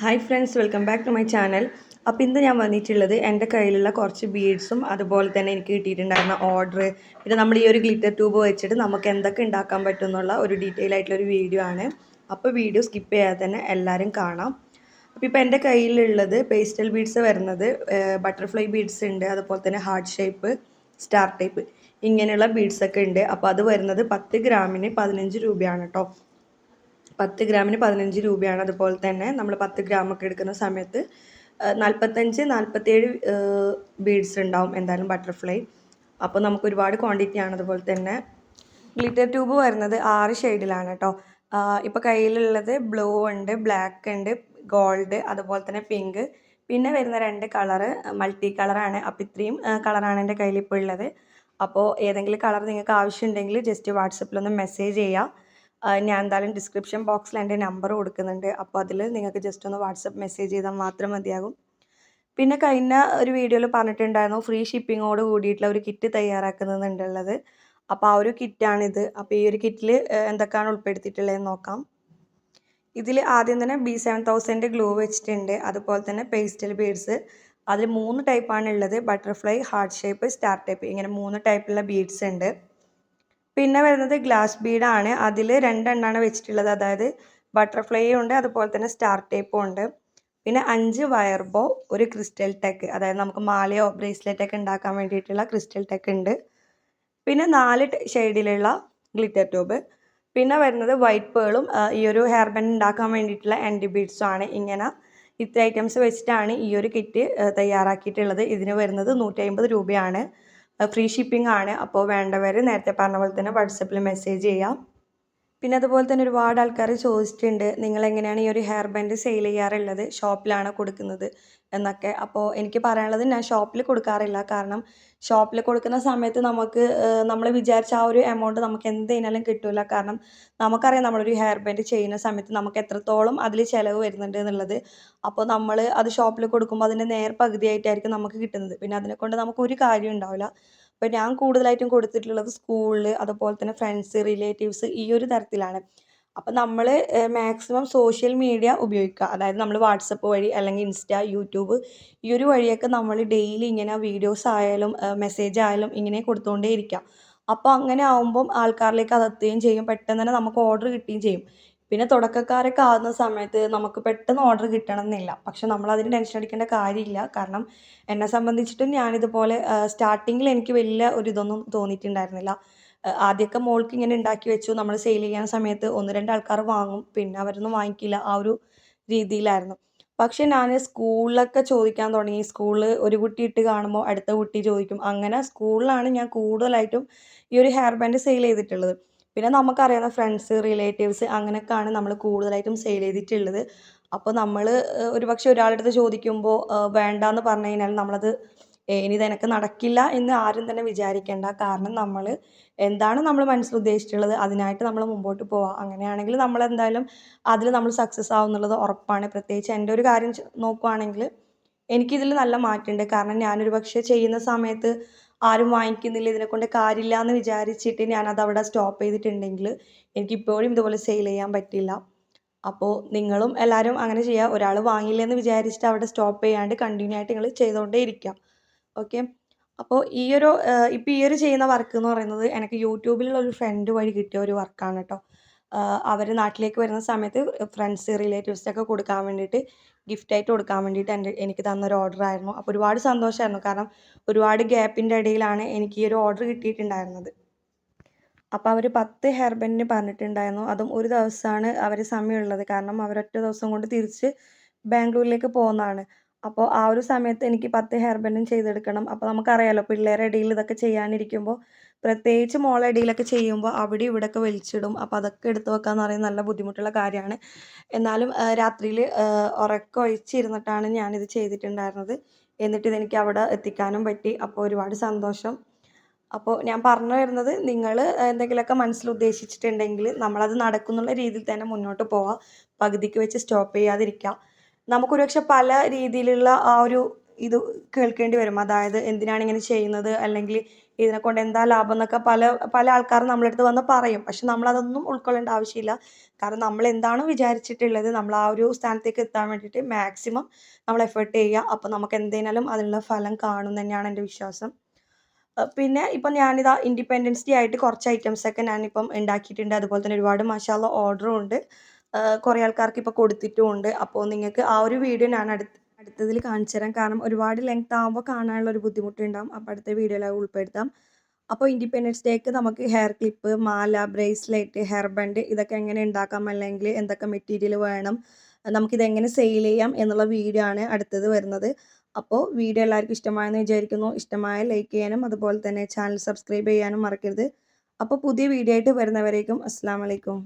Hi friends welcome back to my channel അപ്പോൾ ഇന്ന് ഞാൻ വന്നിട്ടുള്ളത് എന്റെ കയ്യിലുള്ള കുറച്ച് ബീഡ്സും അതുപോലെ തന്നെ എനിക്ക് കിട്ടിയിട്ടുണ്ടായിരുന്ന ഓർഡർ പിന്നെ നമ്മൾ ഈ ഒരു ഗ്ലിറ്റർ ട്യൂബ് വെച്ചിട്ട് നമുക്ക് എന്തൊക്കെ ഉണ്ടാക്കാൻ പറ്റും എന്നുള്ള ഒരു ഡീറ്റെയിൽ ആയിട്ടുള്ള ഒരു വീഡിയോ ആണ്. അപ്പോൾ വീഡിയോ സ്കിപ്പ് ചെയ്യാതെ തന്നെ എല്ലാവരും കാണാം. അപ്പോൾ ഇപ്പോൾ എന്റെ കയ്യിലുള്ളത് പേസ്റ്റൽ ബീഡ്സ് വരുന്നത് ബട്ടർഫ്ലൈ ബീഡ്സ് ഉണ്ട് അതുപോലെ തന്നെ ഹാർട്ട് ഷേപ്പ് സ്റ്റാർ ടൈപ്പ് ഇങ്ങനെയുള്ള ബീഡ്സൊക്കെ ഉണ്ട്. അപ്പോൾ അത് വരുന്നത് പത്ത് ഗ്രാമിന് പതിനഞ്ച് രൂപയാണ് കേട്ടോ പത്ത് ഗ്രാമിന് പതിനഞ്ച് രൂപയാണ് അതുപോലെ തന്നെ നമ്മൾ പത്ത് ഗ്രാമൊക്കെ എടുക്കുന്ന സമയത്ത് നാൽപ്പത്തഞ്ച് നാൽപ്പത്തേഴ് ബീഡ്സ് ഉണ്ടാവും എന്തായാലും ബട്ടർഫ്ലൈ. അപ്പോൾ നമുക്ക് ഒരുപാട് ക്വാണ്ടിറ്റി ആണ് അതുപോലെ തന്നെ. ഗ്ലിറ്റർ ട്യൂബ് വരുന്നത് ആറ് ഷെയ്ഡിലാണ് കേട്ടോ. ഇപ്പോൾ കയ്യിലുള്ളത് ബ്ലൂ ഉണ്ട് ബ്ലാക്ക് ഉണ്ട് ഗോൾഡ് അതുപോലെ തന്നെ പിങ്ക് പിന്നെ വരുന്ന രണ്ട് കളറ് മൾട്ടി കളറാണ് അപ്പോൾ ഇത്രയും കളറാണ് എന്റെ കയ്യിൽ ഇപ്പോൾ ഉള്ളത്. അപ്പോൾ ഏതെങ്കിലും കളർ നിങ്ങൾക്ക് ആവശ്യമുണ്ടെങ്കിൽ ജസ്റ്റ് വാട്സപ്പിലൊന്ന് മെസ്സേജ് ചെയ്യുക ഞാൻ എന്തായാലും ഡിസ്ക്രിപ്ഷൻ ബോക്സിൽ എന്റെ നമ്പർ കൊടുക്കുന്നുണ്ട്. അപ്പോൾ അതിൽ നിങ്ങൾക്ക് ജസ്റ്റ് ഒന്ന് വാട്സപ്പ് മെസ്സേജ് ചെയ്താൽ മാത്രം മതിയാകും. പിന്നെ കഴിഞ്ഞ ഒരു വീഡിയോയിൽ പറഞ്ഞിട്ടുണ്ടായിരുന്നു ഫ്രീ ഷിപ്പിങ്ങോട് കൂടിയിട്ടുള്ള ഒരു കിറ്റ് തയ്യാറാക്കുന്നുണ്ടുള്ളത് അപ്പോൾ ആ ഒരു കിറ്റാണിത് അപ്പോൾ ഈ ഒരു കിറ്റിൽ എന്തൊക്കെയാണ് ഉൾപ്പെടുത്തിയിട്ടുള്ളതെന്ന് നോക്കാം. ഇതിൽ ആദ്യം തന്നെ ബി സെവൻ തൗസൻഡ് ഗ്ലൂ വെച്ചിട്ടുണ്ട്. അതുപോലെ തന്നെ പേസ്റ്റൽ ബീഡ്സ് അതിൽ മൂന്ന് ടൈപ്പാണ് ഉള്ളത് butterfly heart shape star type ഇങ്ങനെ മൂന്ന് ടൈപ്പുള്ള ബീഡ്സ് ഉണ്ട്. പിന്നെ വരുന്നത് ഗ്ലാസ് ബീഡാണ് അതിൽ രണ്ടെണ്ണമാണ് വെച്ചിട്ടുള്ളത്. അതായത് ബട്ടർഫ്ലൈ ഉണ്ട് അതുപോലെ തന്നെ സ്റ്റാർ ടേപ്പും ഉണ്ട്. പിന്നെ അഞ്ച് വയർ ബോ ഒരു ക്രിസ്റ്റൽ ടെക്ക് അതായത് നമുക്ക് മാലയോ ബ്രേസ്ലെറ്റ് ഒക്കെ ഉണ്ടാക്കാൻ വേണ്ടിയിട്ടുള്ള ക്രിസ്റ്റൽ ടെക്ക് ഉണ്ട്. പിന്നെ നാല് ഷെയ്ഡിലുള്ള ഗ്ലിറ്റർ ട്യൂബ് പിന്നെ വരുന്നത് വൈറ്റ് പേളും ഈ ഒരു ഹെയർ ബാൻഡ് ഉണ്ടാക്കാൻ വേണ്ടിയിട്ടുള്ള ആന്റി ബീഡ്സും ആണ്. ഇങ്ങനെ ഇത്ര ഐറ്റംസ് വെച്ചിട്ടാണ് ഈ ഒരു കിറ്റ് തയ്യാറാക്കിയിട്ടുള്ളത്. ഇതിന് വരുന്നത് നൂറ്റി അമ്പത് രൂപയാണ്. ഫ്രീ ഷിപ്പിംഗ് ആണ്. അപ്പോൾ വേണ്ടവർ നേരത്തെ പറഞ്ഞ പോലെ തന്നെ വാട്സപ്പിൽ മെസ്സേജ് ചെയ്യാം. പിന്നെ അതുപോലെ തന്നെ ഒരുപാട് ആൾക്കാർ ചോദിച്ചിട്ടുണ്ട് നിങ്ങൾ എങ്ങനെയാണ് ഈ ഒരു ഹെയർ ബാൻഡ് സെയിൽ ചെയ്യാറുള്ളത്? ഷോപ്പിലാണ് കൊടുക്കുന്നത്? എന്നൊക്കെ. അപ്പോൾ എനിക്ക് പറയാനുള്ളത് ഞാൻ ഷോപ്പിൽ കൊടുക്കാറില്ല. കാരണം ഷോപ്പിൽ കൊടുക്കുന്ന സമയത്ത് നമുക്ക് നമ്മൾ വിചാരിച്ച ആ ഒരു എമൗണ്ട് നമുക്ക് എന്തെങ്കിലും കിട്ടില്ല കാരണം നമുക്കറിയാം നമ്മളൊരു ഹെയർ ബാൻഡ് ചെയ്യുന്ന സമയത്ത് നമുക്ക് എത്രത്തോളം അതിൽ ചിലവ് വരുന്നുണ്ട് എന്നുള്ളത്. അപ്പോൾ നമ്മൾ അത് ഷോപ്പിൽ കൊടുക്കുമ്പോൾ അതിന്റെ നേർ പകുതിയായിട്ടായിരിക്കും നമുക്ക് കിട്ടുന്നത്. പിന്നെ അതിനെക്കൊണ്ട് നമുക്ക് ഒരു കാര്യം ഉണ്ടാവില്ല. അപ്പോൾ ഞാൻ കൂടുതലായിട്ടും കൊടുത്തിട്ടുള്ളത് സ്കൂളിൽ അതുപോലെ തന്നെ ഫ്രണ്ട്സ് റിലേറ്റീവ്സ് ഈ ഒരു തരത്തിലാണ്. അപ്പം നമ്മൾ മാക്സിമം സോഷ്യൽ മീഡിയ ഉപയോഗിക്കുക. അതായത് നമ്മൾ വാട്സപ്പ് വഴി അല്ലെങ്കിൽ ഇൻസ്റ്റ യൂട്യൂബ് ഈ ഒരു വഴിയൊക്കെ നമ്മൾ ഡെയിലി ഇങ്ങനെ വീഡിയോസ് ആയാലും മെസ്സേജ് ആയാലും ഇങ്ങനെ കൊടുത്തുകൊണ്ടേ ഇരിക്കുക. അപ്പോൾ അങ്ങനെ ആകുമ്പം ആൾക്കാരിലേക്ക് അത് എത്തുകയും ചെയ്യും. പെട്ടെന്ന് തന്നെ നമുക്ക് ഓർഡർ കിട്ടുകയും ചെയ്യും. പിന്നെ തുടക്കക്കാരൊക്കെ ആകുന്ന സമയത്ത് നമുക്ക് പെട്ടെന്ന് ഓർഡർ കിട്ടണം എന്നില്ല പക്ഷെ നമ്മൾ അതിന് ടെൻഷൻ അടിക്കേണ്ട കാര്യമില്ല. കാരണം എന്നെ സംബന്ധിച്ചിട്ടും ഞാനിതുപോലെ സ്റ്റാർട്ടിങ്ങിൽ എനിക്ക് വലിയ ഒരു ഇതൊന്നും തോന്നിയിട്ടുണ്ടായിരുന്നില്ല. ആദ്യമൊക്കെ മോൾക്ക് ഇങ്ങനെ ഉണ്ടാക്കി വെച്ചു. നമ്മൾ സെയിൽ ചെയ്യാൻ സമയത്ത് ഒന്ന് രണ്ട് ആൾക്കാർ വാങ്ങും. പിന്നെ അവരൊന്നും വാങ്ങിക്കില്ല. ആ ഒരു രീതിയിലായിരുന്നു. പക്ഷെ ഞാൻ സ്കൂളിലൊക്കെ ചോദിക്കാൻ തുടങ്ങി. സ്കൂളിൽ ഒരു കുട്ടി ഇട്ട് കാണുമ്പോൾ അടുത്ത കുട്ടി ചോദിക്കും. അങ്ങനെ സ്കൂളിലാണ് ഞാൻ കൂടുതലായിട്ടും ഈ ഒരു ഹെയർ ബാൻഡ് സെയിൽ ചെയ്തിട്ടുള്ളത്. പിന്നെ നമുക്കറിയാവുന്ന ഫ്രണ്ട്സ് റിലേറ്റീവ്സ് അങ്ങനെയൊക്കെയാണ് നമ്മൾ കൂടുതലായിട്ടും സെയിൽ ചെയ്തിട്ടുള്ളത്. അപ്പോൾ നമ്മൾ ഒരു പക്ഷേ ഒരാളുടെ അടുത്ത് ചോദിക്കുമ്പോൾ വേണ്ട എന്ന് പറഞ്ഞു കഴിഞ്ഞാൽ നമ്മളത് ഇനി ഇതെനക്ക് നടക്കില്ല എന്ന് ആരും തന്നെ വിചാരിക്കേണ്ട. കാരണം നമ്മൾ എന്താണ് നമ്മൾ മനസ്സിൽ ഉദ്ദേശിച്ചിട്ടുള്ളത് അതിനായിട്ട് നമ്മൾ മുമ്പോട്ട് പോവുക അങ്ങനെയാണെങ്കിൽ നമ്മൾ എന്തായാലും അതിൽ നമ്മൾ സക്സസ് ആവും എന്നുള്ളത് ഉറപ്പാണ്. പ്രത്യേകിച്ച് എന്റെ ഒരു കാര്യം നോക്കുവാണെങ്കിൽ എനിക്കിതിൽ നല്ല മാറ്റമുണ്ട് കാരണം ഞാനൊരു പക്ഷേ ചെയ്യുന്ന സമയത്ത് ആരും വാങ്ങിക്കുന്നില്ല ഇതിനെക്കൊണ്ട് കാര്യമില്ല എന്ന് വിചാരിച്ചിട്ട് ഞാനത് അവിടെ സ്റ്റോപ്പ് ചെയ്തിട്ടുണ്ടെങ്കിൽ എനിക്കിപ്പോഴും ഇതുപോലെ സെയിൽ ചെയ്യാൻ പറ്റില്ല. അപ്പോൾ നിങ്ങളും എല്ലാവരും അങ്ങനെ ചെയ്യുക ഒരാൾ വാങ്ങിയില്ലെന്ന് വിചാരിച്ചിട്ട് അവിടെ സ്റ്റോപ്പ് ചെയ്യാണ്ട് കണ്ടിന്യൂ ആയിട്ട് നിങ്ങൾ ചെയ്തുകൊണ്ടേ ഇരിക്കുക ഓക്കെ അപ്പോൾ ഈ ഒരു ഇപ്പോൾ ഈ ഒരു ചെയ്യുന്ന വർക്ക് എന്ന് പറയുന്നത് എനിക്ക് യൂട്യൂബിലുള്ള ഒരു ഫ്രണ്ട് വഴി കിട്ടിയ ഒരു വർക്കാണ് കേട്ടോ. അവർ നാട്ടിലേക്ക് വരുന്ന സമയത്ത് ഫ്രണ്ട്സ് റിലേറ്റീവ്സിനൊക്കെ കൊടുക്കാൻ വേണ്ടിയിട്ട് ഗിഫ്റ്റായിട്ട് കൊടുക്കാൻ വേണ്ടിയിട്ട് എന്റെ എനിക്ക് തന്നൊരു ഓർഡർ ആയിരുന്നു. അപ്പോൾ ഒരുപാട് സന്തോഷമായിരുന്നു കാരണം ഒരുപാട് ഗ്യാപ്പിന്റെ ഇടയിലാണ് എനിക്ക് ഈ ഒരു ഓർഡർ കിട്ടിയിട്ടുണ്ടായിരുന്നത്. അപ്പോൾ അവർ പത്ത് ഹെയർ ബാൻഡിന് പറഞ്ഞിട്ടുണ്ടായിരുന്നു. അതും ഒരു ദിവസമാണ് അവർ സമയമുള്ളത്. കാരണം അവരൊറ്റ ദിവസം കൊണ്ട് തിരിച്ച് ബാംഗ്ലൂരിലേക്ക് പോകുന്നതാണ്. അപ്പോൾ ആ ഒരു സമയത്ത് എനിക്ക് പത്ത് ഹെയർ ബാൻഡും ചെയ്തെടുക്കണം. അപ്പോൾ നമുക്കറിയാലോ പിള്ളേരുടെ ഇടയിൽ ഇതൊക്കെ ചെയ്യാനിരിക്കുമ്പോൾ പ്രത്യേകിച്ച് മോളെ ഇടയിലൊക്കെ ചെയ്യുമ്പോൾ അവിടെ ഇവിടെയൊക്കെ വലിച്ചിടും. അപ്പോൾ അതൊക്കെ എടുത്ത് വെക്കാന്ന് പറയുന്നത് നല്ല ബുദ്ധിമുട്ടുള്ള കാര്യമാണ്. എന്നാലും രാത്രിയിൽ ഉറക്കം ഒഴിച്ചിരുന്നിട്ടാണ് ഞാനിത് ചെയ്തിട്ടുണ്ടായിരുന്നത്. എന്നിട്ട് ഇതെനിക്ക് അവിടെ എത്തിക്കാനും പറ്റി. അപ്പോൾ ഒരുപാട് സന്തോഷം. അപ്പോൾ ഞാൻ പറഞ്ഞു വരുന്നത് നിങ്ങൾ എന്തെങ്കിലുമൊക്കെ മനസ്സിൽ ഉദ്ദേശിച്ചിട്ടുണ്ടെങ്കിൽ നമ്മളത് നടക്കുന്നുള്ള രീതിയിൽ തന്നെ മുന്നോട്ട് പോവുക പകുതിക്ക് വെച്ച് സ്റ്റോപ്പ് ചെയ്യാതിരിക്കുക നമുക്കൊരു പക്ഷെ പല രീതിയിലുള്ള ആ ഒരു ഇത് കേൾക്കേണ്ടി വരും. അതായത് എന്തിനാണ് ഇങ്ങനെ ചെയ്യുന്നത്? അല്ലെങ്കിൽ ഇതിനെ കൊണ്ട് എന്താ ലാഭം എന്നൊക്കെ പല പല ആൾക്കാരും നമ്മളെ അടുത്ത് വന്ന് പറയും. പക്ഷെ നമ്മളതൊന്നും ഉൾക്കൊള്ളേണ്ട ആവശ്യമില്ല. കാരണം നമ്മൾ എന്താണ് വിചാരിച്ചിട്ടുള്ളത്? നമ്മൾ ആ ഒരു സ്ഥാനത്തേക്ക് എത്താൻ വേണ്ടിയിട്ട് മാക്സിമം നമ്മൾ എഫേർട്ട് ചെയ്യുക. അപ്പോൾ നമുക്ക് എന്തായാലും അതിനുള്ള ഫലം കാണും തന്നെയാണ് എന്റെ വിശ്വാസം. പിന്നെ ഇപ്പം ഞാനിതാ ഇൻഡിപെൻഡൻസ് ഡേ ആയിട്ട് കുറച്ച് ഐറ്റംസൊക്കെ ഞാനിപ്പം ഉണ്ടാക്കിയിട്ടുണ്ട്. അതുപോലെ തന്നെ ഒരുപാട് മസാല ഓർഡറും ഉണ്ട്. കുറേ ആൾക്കാർക്ക് ഇപ്പോൾ കൊടുത്തിട്ടും ഉണ്ട്. അപ്പോൾ നിങ്ങൾക്ക് ആ ഒരു വീഡിയോ ഞാൻ അടുത്ത് അടുത്തതിൽ കാണിച്ചു തരാം. കാരണം ഒരുപാട് ലെങ്ത് ആകുമ്പോൾ കാണാനുള്ള ഒരു ബുദ്ധിമുട്ടുണ്ടാകും അപ്പോൾ അടുത്ത വീഡിയോയിൽ ഉൾപ്പെടുത്താം. അപ്പോൾ ഇൻഡിപെൻഡൻസ് ഡേക്ക് നമുക്ക് ഹെയർ ക്ലിപ്പ് മാല ബ്രേസ്ലെറ്റ് ഹെയർ ബാൻഡ് ഇതൊക്കെ എങ്ങനെ ഉണ്ടാക്കാം? അല്ലെങ്കിൽ എന്തൊക്കെ മെറ്റീരിയൽ വേണം? നമുക്കിത് എങ്ങനെ സെയിൽ ചെയ്യാം? എന്നുള്ള വീഡിയോ ആണ് അടുത്തത് വരുന്നത്. അപ്പോൾ വീഡിയോ എല്ലാവർക്കും ഇഷ്ടമായെന്ന് വിചാരിക്കുന്നു. ഇഷ്ടമായ ലൈക്ക് ചെയ്യാനും അതുപോലെ തന്നെ ചാനൽ സബ്സ്ക്രൈബ് ചെയ്യാനും മറക്കരുത്. അപ്പോൾ പുതിയ വീഡിയോ ആയിട്ട് വരുന്നവരേക്കും അസ്സാം വലൈക്കും